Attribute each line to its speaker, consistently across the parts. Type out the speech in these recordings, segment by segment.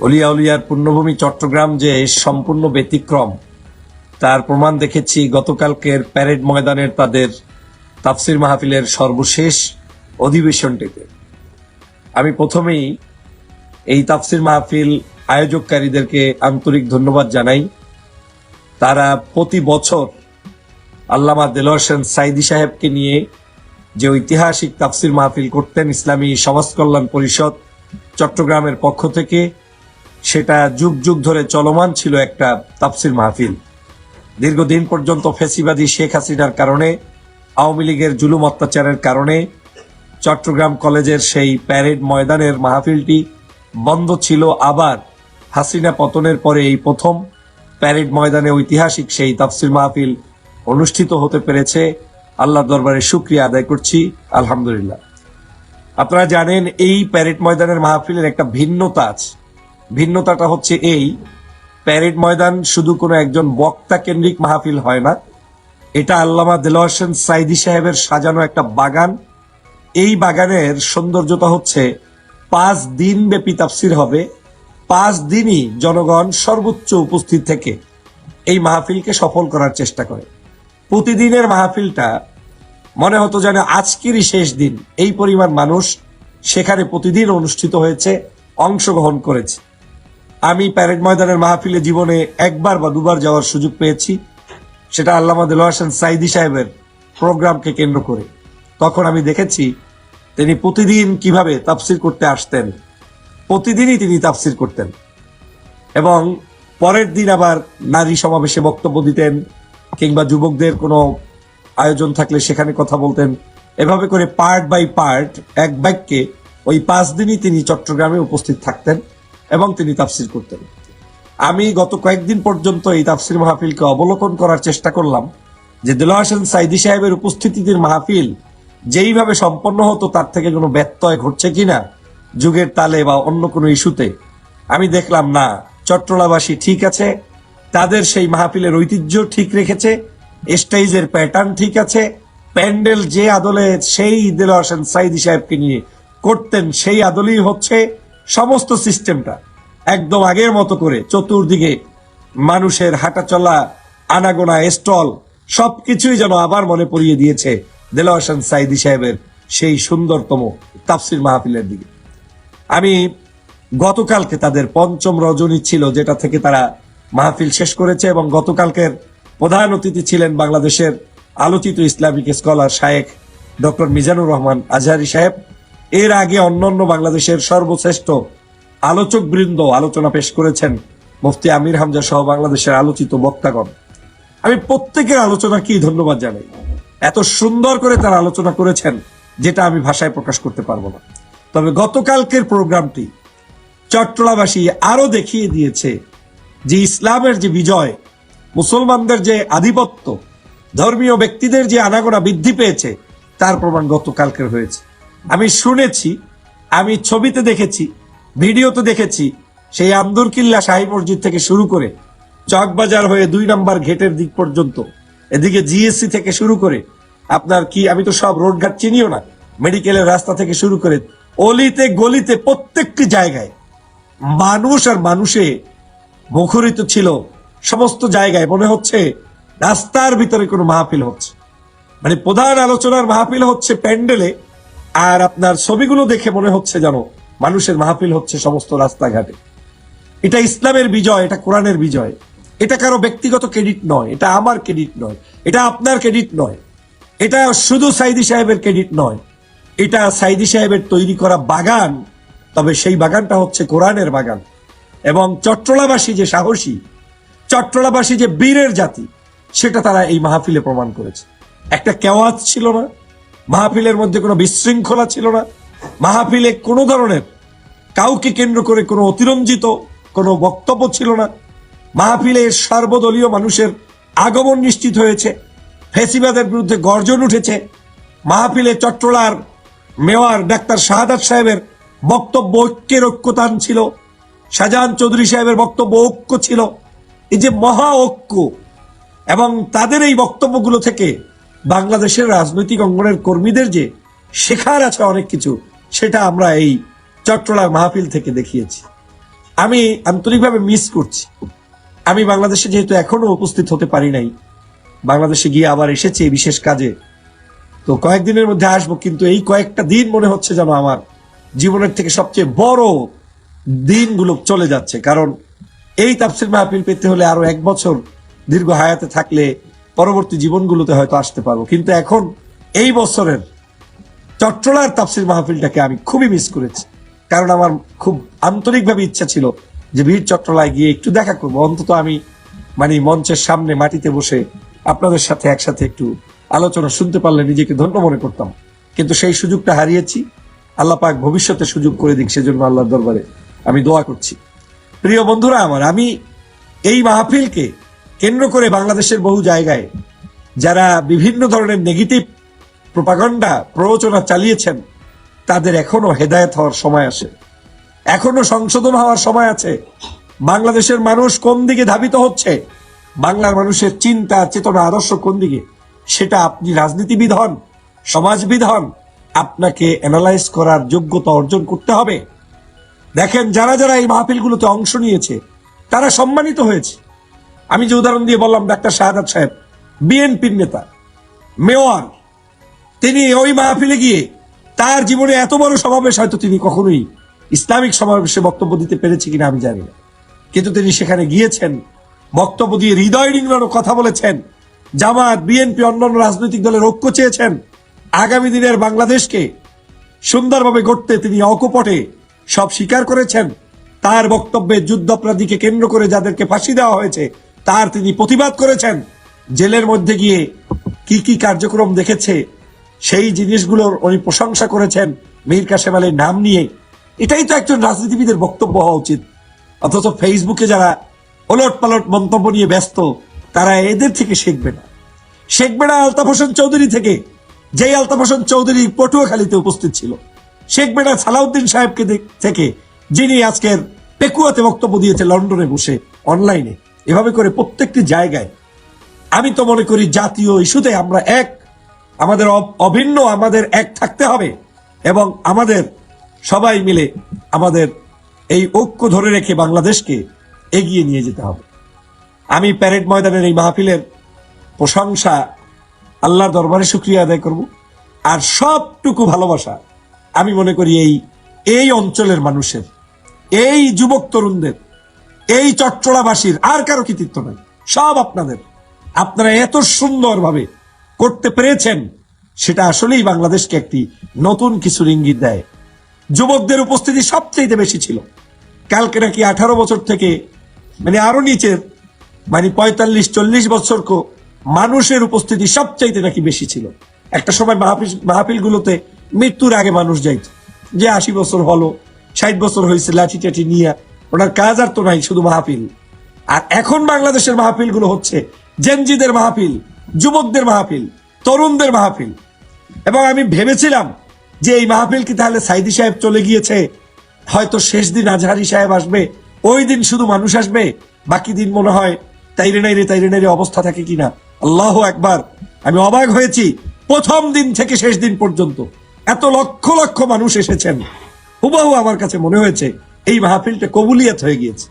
Speaker 1: অলিয়া উলিয়ার পুণ্যভূমি চট্টগ্রাম যে সম্পূর্ণ ব্যতিক্রম, তার প্রমাণ দেখেছি গতকালকের প্যারেড ময়দানের তাদের তাফসির মাহফিলের সর্বশেষ অধিবেশনটিতে। আমি প্রথমেই এই তাফসির মাহফিল আয়োজককারীদেরকে আন্তরিক ধন্যবাদ জানাই। তারা প্রতি বছর আল্লামা দেলোয়ার সাইদি সাহেবকে নিয়ে যে ঐতিহাসিক তাফসির মাহফিল করতেন ইসলামী সমাজ কল্যাণ পরিষদ চট্টগ্রামের পক্ষ থেকে সেটা যুগ যুগ ধরে চলমান ছিল একটা তাফসির মাহফিল। দীর্ঘদিন পর্যন্ত ফেসিবাদী শেখ হাসিনার কারণে, আওয়ামী লীগের জুলুম অত্যাচারের কারণে চট্টগ্রাম কলেজের সেই প্যারেড ময়দানের মাহফিলটি বন্ধ ছিল আবার। হাসিনা পতনের পরে এই প্রথম প্যারেড ময়দানে ঐতিহাসিক সেই তাফসির মাহফিল অনুষ্ঠিত হতে পেরেছে। আল্লাহ দরবারে শুক্রিয়া আদায় করছি, আলহামদুলিল্লাহ। আপনারা জানেন, এই প্যারেড ময়দানের মাহফিলের একটা ভিন্নতা আছে। ভিন্নতাটা হচ্ছে এই, প্যারেড ময়দান শুধু কোনো একজন বক্তা কেন্দ্রিক মাহফিল হয় না, এটা আল্লামা দেলোয়ার সাইদি সাহেবের সাজানো একটা বাগান। এই বাগানের সৌন্দর্যতা হচ্ছে পাঁচ দিন ব্যাপী তাফসির হবে, পাঁচ দিনই জনগণ সর্বোচ্চ উপস্থিত থেকে এই মাহফিলকে সফল করার চেষ্টা করে। প্রতিদিনের মাহফিলটা মনে হতো যেন আজকেরই শেষ দিন, এই পরিমাণ মানুষ সেখানে প্রতিদিন অনুষ্ঠিত হয়েছে, অংশগ্রহণ করেছে। আমি প্যারেড ময়দানের মাহফিলে জীবনে একবার বা দুবার যাওয়ার সুযোগ পেয়েছি। সেটা আল্লামা দেলোয়ার হোসেন সাইদি সাহেবের প্রোগ্রামকে কেন্দ্র করে। তখন আমি দেখেছি তিনি প্রতিদিন কীভাবে তাফসির করতে আসতেন। প্রতিদিনই তিনি তাফসির করতেন। এবং পরের দিন আবার নারী সমাবেশে বক্তব্য দিতেন কিংবা যুবকদের কোনো আয়োজন থাকলে সেখানে কথা বলতেন। এভাবে করে পার্ট বাই পার্ট এক বাক্যে ওই পাঁচ দিনই তিনি চট্টগ্রামে উপস্থিত থাকতেন। এবং তিনি তাফসির করতেন। আমি গত কয়েকদিন পর্যন্ত এই তাফসির মাহফিলকে অবলোকন করার চেষ্টা করলাম যে দেলোয়ার হোসেন সাইদি সাহেবের উপস্থিতির মাহফিল যেইভাবে সম্পন্ন হতো, তার থেকে কোনো ব্যত্যয় ঘটছে কিনা, যুগের তালে বা অন্য কোনো ইস্যুতে, আমি দেখলাম, না চট্টলাবাসী ঠিক আছে, তাদের সেই মাহফিলের ঐতিহ্য ঠিক রেখেছে, স্টেজের প্যাটার্ন ঠিক আছে, প্যান্ডেল যে আদলে সেই দেলোয়ার হোসেন সাইদি সাহেবকে নিয়ে করতেন সেই আদলেই হচ্ছে সমস্ত সিস্টেমটা একদম আগের মতো করে চতুর্দিকে মানুষের হাঁটা চলা আনাগোনা, স্টল সবকিছুই যেন আবার মনে পড়িয়ে দিয়েছে দেলোয়ার হোসেন সাইদি সাহেবের সেই সুন্দরতম তাফসির মাহফিলের দিকে। আমি গতকালকে তাদের পঞ্চম রজনী ছিল যেটা থেকে তারা মাহফিল শেষ করেছে এবং গতকালকের প্রধান অতিথি ছিলেন বাংলাদেশের আলোচিত ইসলামিক স্কলার শায়েখ ডক্টর মিজানুর রহমান আজহারি সাহেব। এর আগে অন্যান্য বাংলাদেশের সর্বশ্রেষ্ঠ আলোচক বৃন্দ আলোচনা পেশ করেছেন মুফতি আমির হামজা সহ বাংলাদেশের আলোচিত বক্তাগণ। আমি প্রত্যেকের আলোচনাকেই ধন্যবাদ জানাই? এত সুন্দর করে তারা আলোচনা করেছেন, যেটা আমি ভাষায় প্রকাশ করতে পারব না। তবে গতকালকের প্রোগ্রামটি চট্টলাবাসী আরও দেখিয়ে দিয়েছে যে ইসলামের যে বিজয়, মুসলমানদের যে আধিপত্য, ধর্মীয় ব্যক্তিদের যে আনাগোনা বৃদ্ধি পেয়েছে, তার প্রমাণ গতকালকের হয়েছে। আমি শুনেছি, আমি ছবিতে দেখেছি, ভিডিওতে দেখেছি, সেই আন্দুর কিল্লা শাহী মসজিদ থেকে শুরু করে চকবাজার হয়ে দুই নম্বর ঘেটের দিক পর্যন্ত, এদিকে জিএসসি থেকে শুরু করে আপনার কি, আমি তো সব রোডঘাট চিনিও না, মেডিকেলের রাস্তা থেকে শুরু করে অলিতে গলিতে প্রত্যেকটি জায়গায় মানুষ আর মানুষে মুখরিত ছিল, সমস্ত জায়গায় মনে হচ্ছে রাস্তার ভিতরে কোনো মাহফিল হচ্ছে। মানে প্রধান আলোচনার মাহফিল হচ্ছে প্যান্ডেলে আর আপনার ছবিগুলো দেখে মনে হচ্ছে যেন মানুষের মাহফিল হচ্ছে সমস্ত রাস্তাঘাটে। এটা ইসলামের বিজয়, এটা কোরআনের বিজয়। এটা কারও ব্যক্তিগত ক্রেডিট নয়, এটা আমার ক্রেডিট নয়, এটা আপনার ক্রেডিট নয়। এটা শুধু সাইদি সাহেবের ক্রেডিট নয়, এটা সাইদি সাহেবের তৈরি করা বাগান, তবে সেই বাগানটা হচ্ছে কোরআনের বাগান। এবং চট্টলাবাসী যে সাহসী, চট্টলাবাসী যে বীরের জাতি, সেটা তারা এই মাহফিলে প্রমাণ করেছে। একটা কেওয়াজ ছিল না মাহফিলের মধ্যে কোনো বিশৃঙ্খলা ছিল না। মাহফিলে কোনো ধরনের কাউকে কেন্দ্র করে কোনো অতিরঞ্জিত কোনো বক্তব্য ছিল না। মাহফিলে সর্বদলীয় মানুষের আগমন নিশ্চিত হয়েছে। ফেসিবাদের বিরুদ্ধে গর্জন উঠেছে। মাহফিলে চট্টলার মেয়র ডাক্তার শাহাদাত সাহেবের বক্তব্য ঐক্যের ঐক্যতান ছিল। শাহজাহান চৌধুরী সাহেবের বক্তব্য ঐক্য ছিল। এই যে মহা ঐক্য এবং তাদের এই বক্তব্যগুলো থেকে বাংলাদেশের রাজনৈতিক অঙ্গনের কর্মীদের যে শেখার আছে অনেক কিছু, সেটা আমরা এই চট্টলার মাহফিল থেকে দেখিয়েছি। আমি আন্তরিকভাবে মিস করছি। আমি বাংলাদেশে যেহেতু এখনও উপস্থিত হতে পারি নাই, বাংলাদেশে গিয়ে আবার এসেছি বিশেষ কাজে। তো কয়েকদিনের মধ্যে আসব, কিন্তু এই কয়েকটা দিন মনে হচ্ছে যেন আমার জীবনের থেকে সবচেয়ে বড় দিনগুলো চলে যাচ্ছে। কারণ এই তাফসির মাহফিল পেতে হলে আরও এক বছর দীর্ঘ হায়াতে থাকলে পরবর্তী জীবনগুলোতে হয়তো আসতে পারব। কিন্তু এখন এই বছরের চট্টলার তাফসির মাহফিলটাকে আমি খুবই মিস করেছি। কারণ আমার খুব আন্তরিকভাবে ইচ্ছা ছিল যে বীর চট্টলায় গিয়ে একটু দেখা করব। অন্তত আমি মানে মঞ্চের সামনে মাটিতে বসে আপনাদের সাথে একসাথে একটু আলোচনা শুনতে পারলে নিজেকে ধন্য মনে করতাম। কিন্তু সেই সুযোগটা হারিয়েছি। আল্লাহ পাক ভবিষ্যতে সুযোগ করে দিক, সেজন্য আল্লাহর দরবারে আমি দোয়া করছি। প্রিয় বন্ধুরা আমার, আমি এই মাহফিলকে কেন্দ্র করে বাংলাদেশের বহু জায়গায় যারা বিভিন্ন ধরনের নেগেটিভ প্রপাগন্ডা প্ররোচনা চালিয়েছেন, তাদের এখনও হেদায়েত হওয়ার সময় আসে। এখনও সংশোধন হওয়ার সময় আছে। বাংলাদেশের মানুষ কোন দিকে ধাবিত হচ্ছে? বাংলার মানুষের চিন্তা, চেতনা, আদর্শ কোন দিকে? সেটা আপনি রাজনীতিবিদ হন, সমাজবিদ হন, আপনাকে অ্যানালাইজ করার যোগ্যতা অর্জন করতে হবে। দেখেন, যারা যারা এই মাহফিলগুলোতে অংশ নিয়েছে, তারা সম্মানিত হয়েছে। আমি যে উদাহরণ দিয়ে বললাম, ডাক্তার শাহাদাত সাহেব, বিএনপির নেতা, মেয়র, তিনি ওই মাহফিলে গিয়ে তার জীবনে এত বড় সমাবেশ হয়তো তিনি কখনোই ইসলামিক সমাবেশে বক্তব্য দিতে পেরেছে কিনা আমি জানি না। কিন্তু তিনি সেখানে গিয়েছেন, বক্তব্য দিয়ে হৃদয় রিংড়ানো কথা বলেছেন জামাত বিএনপি, অন্যান্য রাজনৈতিক দলের ঐক্য চেয়েছেন। আগামী দিনের বাংলাদেশকে সুন্দরভাবে গড়তে তিনি অকপটে সব স্বীকার করেছেন। তার বক্তব্যে যুদ্ধাপরাধীকে কেন্দ্র করে যাদেরকে ফাঁসি দেওয়া হয়েছে তার তিনি প্রতিবাদ করেছেন। জেলের মধ্যে গিয়ে কি কি কার্যক্রম দেখেছে, সেই জিনিসগুলোর উনি প্রশংসা করেছেন মীর কাসেম আলীর নাম নিয়ে। এটাই তো একজন রাজনীতিবিদের বক্তব্য হওয়া উচিত। অথচ ফেসবুকে যারা ওলট পালট মন্তব্য নিয়ে ব্যস্ত, তারা এদের থেকে শিখবে না। শিখবে না আলতাফ হোসেন চৌধুরী থেকে, যেই আলতাফ হোসেন চৌধুরী পটুয়াখালীতে উপস্থিত ছিল। শেখবে না সালাউদ্দিন সাহেবকে থেকে, যিনি আজকের পেকুয়াতে বক্তব্য দিয়েছে লন্ডনে বসে, অনলাইনে। এভাবে করে প্রত্যেকটি জায়গায়। আমি তো মনে করি জাতীয় ইস্যুতে আমরা এক, আমাদের অভিন্ন আমাদের এক থাকতে হবে এবং আমাদের সবাই মিলে আমাদের এই ঐক্য ধরে রেখে বাংলাদেশকে এগিয়ে নিয়ে যেতে হবে। আমি প্যারেড ময়দানের এই মাহফিলের প্রশংসা আল্লাহর দরবারে শুক্রিয়া আদায় করব। আর সবটুকু ভালোবাসা আমি মনে করি এই এই অঞ্চলের মানুষের, এই যুবক তরুণদের এই চট্টলাবাসীর আর কারও কৃতিত্ব নাই। সব আপনাদের। আপনারা এত সুন্দরভাবে করতে পেরেছেন, সেটা আসলেই বাংলাদেশকে একটি নতুন কিছুর ইঙ্গিত দেয়। যুবকদের উপস্থিতি সবচেয়ে বেশি ছিল। কালকে নাকি আঠারো বছর থেকে মানে আরও নিচের মানে পঁয়তাল্লিশ, চল্লিশ বছর মানুষের উপস্থিতি সবচাইতে নাকি বেশি ছিল। একটা সময় মাহফিল, মাহফিলগুলোতে মৃত্যুর আগে মানুষ যাইত। যে আশি বছর হলো, ষাট বছর হয়েছে লাঠি টাঠি নিয়ে ওনার কাজ আর তো নাই, শুধু মাহফিল। আর এখন বাংলাদেশের মাহফিলগুলো হচ্ছে জেনজিদের মাহফিল, যুবকদের মাহফিল, তরুণদের মাহফিল। এবং আমি ভেবেছিলাম যে এই মাহফিল কি তাহলে সাইদি সাহেব চলে গিয়েছে, হয়তো শেষ দিন আজহারি সাহেব আসবে, ওই দিন শুধু মানুষ আসবে, বাকি দিন মনে হয় তাইরে নাইরে তাইরে নাইরে অবস্থা থাকে কিনা। আল্লাহ একবার আমি অবাক হয়েছি প্রথম দিন থেকে শেষ দিন পর্যন্ত। এত লক্ষ লক্ষ মানুষ এসেছেন। হুবাহু আমার কাছে মনে হয়েছে এই মাহফিলটা কবুলিয়াত হয়ে গিয়েছে।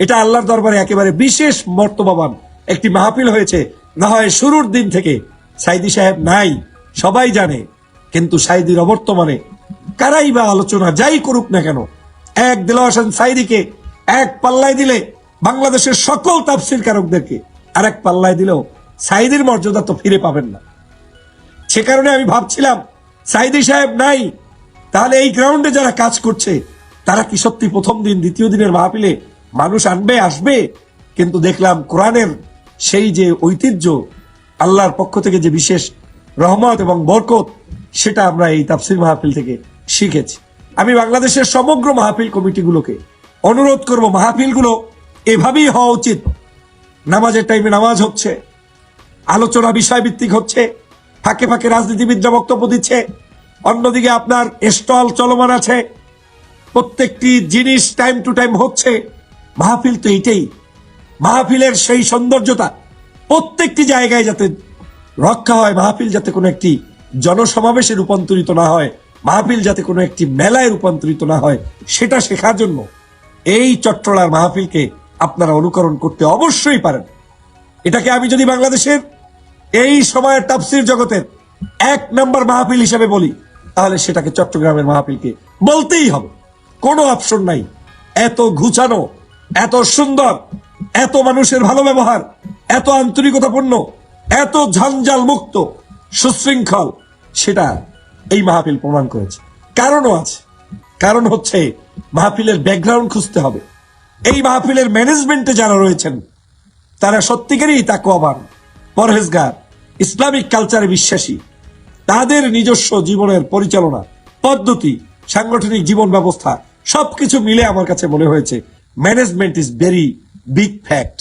Speaker 1: এটা আল্লাহর দরবারে একেবারে বিশেষ মর্তবান একটি মাহফিল হয়েছে। না হয় শুরুর দিন থেকে সাইদি সাহেব নাই, সবাই জানে, কিন্তু সাইদির অবর্তমানে কারাই বা আলোচনা যাই করুক না কেন, এক দিল হাসান সাইদিকে, এক পাল্লায় দিলে বাংলাদেশের সকল তাফসির কারকদেরকে আর এক পাল্লায় দিলেও সাইদির মর্যাদা তো ফিরে পাবেন না। সে কারণে আমি ভাবছিলাম, সাইদি সাহেব নাই, তাহলে এই গ্রাউন্ডে যারা কাজ করছে তারা কি সত্যি প্রথম দিন, দ্বিতীয় দিনের মাহফিলে মানুষ আনবে, আসবে? কিন্তু দেখলাম কোরআনের সেই যে ঐতিহ্য, আল্লাহর পক্ষ থেকে যে বিশেষ রহমত এবং বরকত, সেটা আমরা এই তাফসির মাহফিল থেকে শিখেছি। আমি বাংলাদেশের সমগ্র মাহফিল কমিটিগুলোকে অনুরোধ করব, মাহফিলগুলো এভাবেই হওয়া উচিত। নামাজের টাইমে নামাজ হচ্ছে, আলোচনা বিষয় ভিত্তিক হচ্ছে, ফাঁকে ফাঁকে রাজনীতিবিদরা বক্তব্য দিচ্ছে, অন্যদিকে আপনার স্টল চলমান আছে প্রত্যেকটি জিনিস টাইম টু টাইম হচ্ছে। মাহফিল তো এইটাই। মাহফিলের সেই সৌন্দর্যতা প্রত্যেকটি জায়গায় যাতে রক্ষা হয়, মাহফিল যাতে কোনো একটি জনসমাবেশে রূপান্তরিত না হয়, মাহফিল যাতে কোনো একটি মেলায় রূপান্তরিত না হয়, সেটা শেখার জন্য এই চট্টলার মাহফিলকে আপনারা অনুকরণ করতে অবশ্যই পারেন। এটাকে আমি যদি বাংলাদেশের এই সময়ের তাফসির জগতের এক নম্বর মাহফিল হিসেবে বলি, তাহলে সেটাকে চট্টগ্রামের মাহফিলকে বলতেই হবে। কোনো অপশন নাই। এত ঘুচানো, এত সুন্দর, এত মানুষের ভালো ব্যবহার, এত আন্তরিকতাপূর্ণ, এত ঝঞ্ঝাল মুক্ত, সুশৃঙ্খল, সেটা এই মাহফিল প্রমাণ করেছে। কারণও আছে। কারণ হচ্ছে মাহফিলের ব্যাকগ্রাউন্ড খুঁজতে হবে। এই মাহফিলের ম্যানেজমেন্টে যারা রয়েছেন, তারা সত্যিকারই তাকওয়াবান, পরহেজগার, ইসলামিক কালচারে বিশ্বাসী। তাদের নিজস্ব জীবনের পরিচালনা, পদ্ধতি, সাংগঠনিক জীবন ব্যবস্থা সবকিছু মিলে আমার কাছে মনে হয়েছে management is very big fact